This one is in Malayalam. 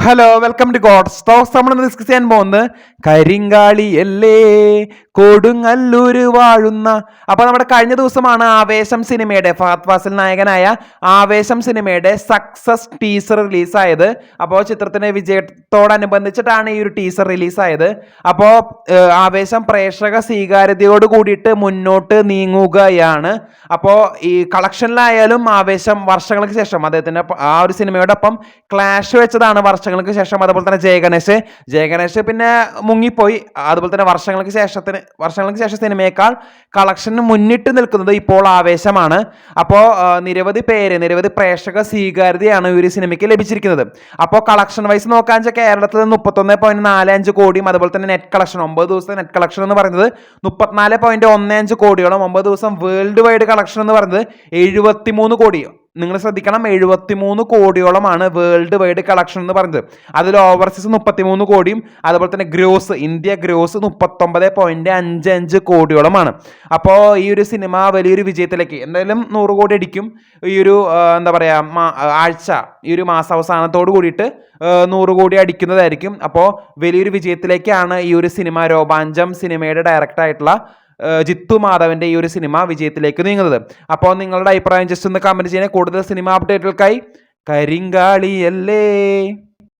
Hello welcome to gods talks നമ്മൾ ഡിസ്കസ് ചെയ്യാൻ പോകുന്നത് കരിങ്കാളി അല്ലേ? കൊടുങ്ങല്ലൂര് വാഴുന്ന. അപ്പോൾ നമ്മുടെ കഴിഞ്ഞ ദിവസമാണ് ആവേശം സിനിമയുടെ ഫഹദ് ഫാസിൽ നായകനായ ആവേശം സിനിമയുടെ സക്സസ് ടീസർ റിലീസായത്. അപ്പോൾ ചിത്രത്തിന്റെ വിജയത്തോടനുബന്ധിച്ചിട്ടാണ് ഈ ഒരു ടീസർ റിലീസായത്. അപ്പോൾ ആവേശം പ്രേക്ഷക സ്വീകാര്യതയോട് കൂടിയിട്ട് മുന്നോട്ട് നീങ്ങുകയാണ്. അപ്പോൾ ഈ കളക്ഷനിലായാലും ആവേശം വർഷങ്ങൾക്ക് ശേഷം അദ്ദേഹത്തിന്റെ ആ ഒരു സിനിമയോടൊപ്പം ക്ലാഷ് വെച്ചതാണ് വർഷങ്ങൾക്ക് ശേഷം. അതുപോലെ തന്നെ ജയഗണേഷ്. ജയഗണേഷ് പിന്നെ മുങ്ങിപ്പോയി. അതുപോലെ തന്നെ വർഷങ്ങൾക്ക് ശേഷത്തിന് വർഷങ്ങൾക്ക് ശേഷം സിനിമയേക്കാൾ കളക്ഷന് മുന്നിട്ട് നിൽക്കുന്നത് ഇപ്പോൾ ആവേശമാണ്. അപ്പോൾ നിരവധി പേര് നിരവധി പ്രേക്ഷക സ്വീകാര്യതയാണ് ഈ ഒരു സിനിമയ്ക്ക് ലഭിച്ചിരിക്കുന്നത്. അപ്പോൾ കളക്ഷൻ വൈസ് നോക്കാൻ വെച്ചാൽ കേരളത്തിൽ മുപ്പത്തൊന്ന് പോയിന്റ് നാല് അഞ്ച് കോടിയും അതുപോലെ തന്നെ നെറ്റ് കളക്ഷൻ ഒമ്പത് ദിവസത്തെ നെറ്റ് കളക്ഷൻ എന്ന് പറയുന്നത് മുപ്പത്തിനാല് പോയിന്റ് ഒന്ന് അഞ്ച് കോടിയോളം ഒമ്പത് ദിവസം വേൾഡ് വൈഡ് കളക്ഷൻ എന്ന് പറയുന്നത് എഴുപത്തിമൂന്ന് കോടി. നിങ്ങൾ ശ്രദ്ധിക്കണം എഴുപത്തിമൂന്ന് കോടിയോളമാണ് വേൾഡ് വൈഡ് കളക്ഷൻ എന്ന് പറഞ്ഞത്. അതിൽ ഓവർസീസ് മുപ്പത്തിമൂന്ന് കോടിയും അതുപോലെ തന്നെ ഗ്രോസ് ഇന്ത്യ ഗ്രോസ് മുപ്പത്തൊമ്പത് പോയിന്റ് അഞ്ച് അഞ്ച് കോടിയോളമാണ്. അപ്പോൾ ഈ ഒരു സിനിമ വലിയൊരു വിജയത്തിലേക്ക് എന്തായാലും നൂറ് കോടി അടിക്കും. ഈ ഒരു എന്താ പറയുക ആഴ്ച ഈ ഒരു മാസാവസാനത്തോട് കൂടിയിട്ട് നൂറ് കോടി അടിക്കുന്നതായിരിക്കും. അപ്പോൾ വലിയൊരു വിജയത്തിലേക്കാണ് ഈ ഒരു സിനിമ രോമാഞ്ചം സിനിമയുടെ ഡയറക്റ്റ് ആയിട്ടുള്ള ഏഹ് ജിത്തു മാധവന്റെ ഈ ഒരു സിനിമ വിജയത്തിലേക്ക് നീങ്ങുന്നത്. അപ്പോൾ നിങ്ങളുടെ അഭിപ്രായം ജസ്റ്റ് ഒന്ന് കമന്റ് ചെയ്യണേ കൂടുതൽ സിനിമ അപ്ഡേറ്റുകൾക്കായി കരിങ്കാളിയല്ലേ?